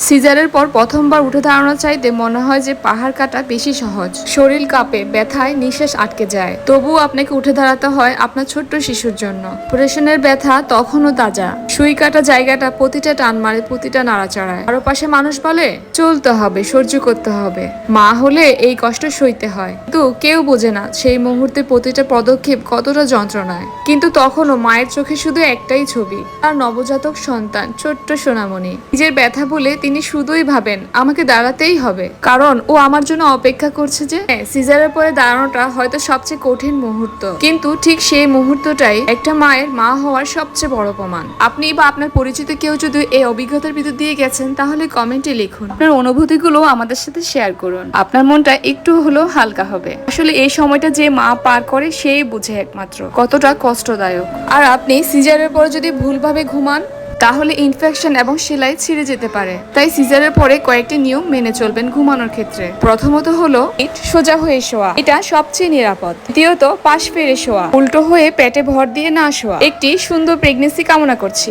সিজারের পর প্রথমবার উঠে দাঁড়ানো চাইতে মনে হয় যে পাহাড় কাটা বেশি সহজ। শরীর কাঁপে, ব্যথায় নিঃশ্বাস আটকে যায়। তবুও আপনাকে উঠে দাঁড়াতে হয় আপনার ছোট্ট শিশুর জন্য। অপারেশনের ব্যথা তখনও তাজা। সুই কাটা জায়গাটা প্রতিটা টান মারে, প্রতিটা নাড়াচাড়ায়। আরও পাশে মানুষ বলে, চলতে হবে, সহ্য করতে হবে। মা হলে এই কষ্ট সইতে হয়। কিন্তু কেউ বোঝে না, সেই মুহূর্তে প্রতিটা পদক্ষেপ কতটা যন্ত্রণায়। কিন্তু তখনও মায়ের চোখে শুধু একটাই ছবি আর নবজাতক সন্তান ছোট্ট সোনামণি। নিজের ব্যথা বলে তিনি শুধুই ভাবেন আমাকে দাঁড়াতেই হবে। কারণ ও আমার জন্য অপেক্ষা করছে যে হ্যাঁ, সিজারের পরে দাঁড়ানোটা হয়তো সবচেয়ে কঠিন মুহূর্ত। কিন্তু ঠিক সেই মুহূর্তটাই একটা মায়ের মা হওয়ার সবচেয়ে বড় প্রমাণ আপনি বা আপনার পরিচিত কেউ যদি এই অভিজ্ঞতার ভিতর দিয়ে গেছেন তাহলে কমেন্টে লিখুন। আপনার অনুভূতিগুলো আমাদের সাথে শেয়ার করুন। আপনার মনটা একটু হলেও হালকা হবে। আসলে এই সময়টা যে মা পার করে সেই বুঝে একমাত্র। কতটা কষ্টদায়ক। আর আপনি সিজারের পর যদি ভুলভাবে ঘুমান তাহলে ইনফেকশন এবং সেলাই ছিঁড়ে যেতে পারে। তাই সিজারের পরে কয়েকটি নিয়ম মেনে চলবেন ঘুমানোর ক্ষেত্রে। প্রথমত হলো পিঠ সোজা হয়ে শোয়া। এটা সবচেয়ে নিরাপদ। দ্বিতীয়ত, পাশ ফেরে শোয়া। উল্টো হয়ে পেটে ভর দিয়ে না শোয়া। একটি সুন্দর প্রেগনেন্সি কামনা করছি।